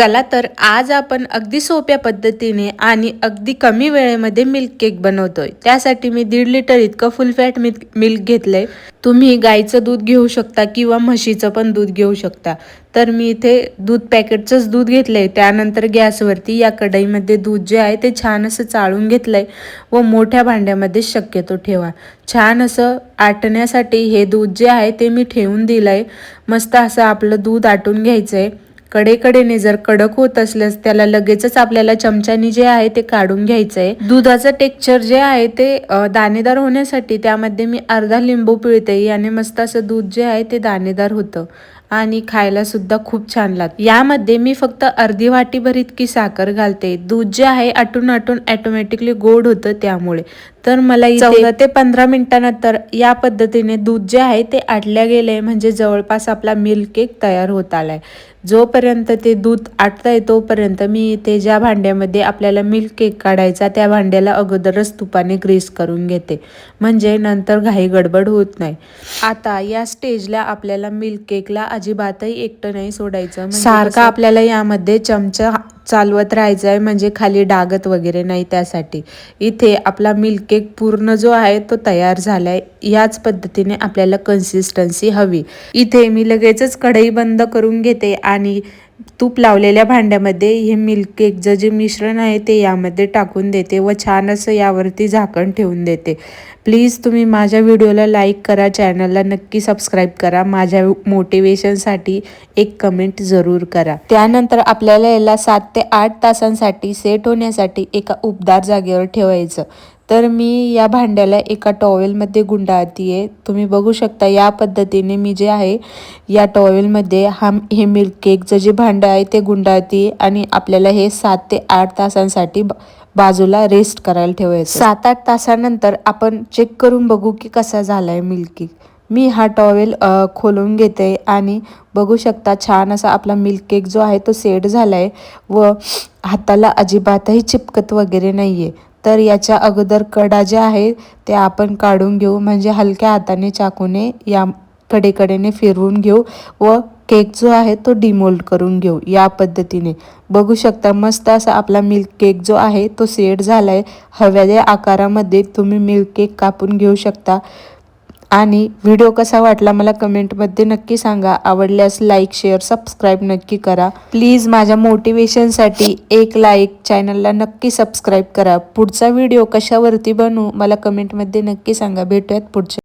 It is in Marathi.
चला तर आज आपण अगदी सोप्या पद्धतीने आणि अगदी कमी वेळेमध्ये मिल्क केक बनवतोय. त्यासाठी मी दीड लिटर इतकं फुल फॅट मिल्क घेतलंय. तुम्ही गाईचं दूध घेऊ शकता किंवा म्हशीचं पण दूध घेऊ शकता. तर मी इथे दूध पॅकेटचंच दूध घेतलंय. त्यानंतर गॅसवरती या कढईमध्ये दूध जे आहे ते छान असं चाळून घेतलंय व मोठ्या भांड्यामध्ये शक्यतो ठेवा. छान असं आटण्यासाठी हे दूध जे आहे ते मी ठेवून दिलंय. मस्त असं आपलं दूध आटून घ्यायचंय. कडेकडेने जर कडक होत असल्यास त्याला लगेचच आपल्याला चमच्यानी जे आहे ते काढून घ्यायचं आहे दुधाचं टेक्स्चर जे आहे ते दाणेदार होण्यासाठी त्यामध्ये मी अर्धा लिंबू पिळते. याने मस्त असं दूध जे आहे ते दाणेदार होतं. आणि खायला सुद्धा खूप छान लागतं. यामध्ये मी फक्त अर्धी वाटीभर इतकी साखर घालते. दूध जे आहे आटून आटून ऑटोमॅटिकली गोड होतं त्यामुळे. तर मला चौदा ते पंधरा मिनिटानंतर या पद्धतीने दूध जे आहे ते आटल्या गेले म्हणजे जवळपास आपला मिल्क केक तयार होत आलाय. जोपर्यंत ते दूध आटतंय तोपर्यंत मी ते ज्या भांड्यामध्ये आपल्याला मिल्क केक काढायचा त्या भांड्याला अगोदरच तुपाने ग्रीस करून घेते. म्हणजे नंतर घाई गडबड होत नाही. आता या स्टेजला आपल्याला मिल्क केकला अजिबातही एकटं नाही सोडायचं. म्हणजे सारखं आपल्याला यामध्ये चमचा चालवत राहायचं आहे म्हणजे खाली डागत वगैरे नाही त्यासाठी. इथे आपला मिल्क केक पूर्ण जो आहे तो तयार झालाय. याच पद्धतीने आपल्याला कन्सिस्टन्सी हवी. इथे मी लगेचच कढई बंद करून घेते आणि तूप लावलेल्या भांड्यामध्ये हे मिल्क केकचं जे मिश्रण आहे ते यामध्ये टाकून देते व छान असं यावरती झाकण ठेवून देते. प्लीज तुम्ही माझ्या व्हिडिओला लाईक करा चॅनलला नक्की सबस्क्राईब करा. माझ्या मोटिवेशनसाठी एक कमेंट जरूर करा. त्यानंतर आपल्याला याला सात ते आठ तासांसाठी सेट होण्यासाठी एका उबदार जागेवर ठेवायचं. तर मी या भांड्याला एका टॉवेलमध्ये गुंडाळतीये. तुम्ही बघू शकता या पद्धतीने मी जे आहे या टॉवेलमध्ये हा हे मिल्क केकचं जे भांडं आहे ते गुंडाळती आणि आपल्याला हे सात ते आठ तासांसाठी ब- बाजूला रेस्ट करायला ठेवायचं. सात आठ तासानंतर आपण चेक करून बघू की कसा झाला आहे मिल्क केक मी हा टॉवेल खोलून घेते आणि बघू शकता छान असा आपला मिल्क केक जो आहे तो सेट झाला आहे व हाताला अजिबातही चिपकत वगैरे नाही आहे तर याच्या अगोदर कडा ज्या आहे त्या आपण काढून घेऊ. म्हणजे हलक्या हाताने चाकूने या कडेकडेने फिरवून घेऊ व केक जो आहे तो डिमोल्ड करून घेऊ या पद्धतीने. बघू शकता मस्त असा आपला मिल्क केक जो आहे तो सेट झाला आहे हव्या आकारामध्ये तुम्ही मिल्क केक कापून घेऊ शकता. आणि व्हिडिओ कसा वाटला मला कमेंटमध्ये नक्की सांगा. आवडल्यास लाईक शेअर सबस्क्राईब नक्की करा. प्लीज माझ्या मोटिवेशनसाठी एक लाईक चॅनलला नक्की सबस्क्राईब करा. पुढचा व्हिडिओ कशावरती बनवू मला कमेंटमध्ये नक्की सांगा. भेटूयात पुढच्या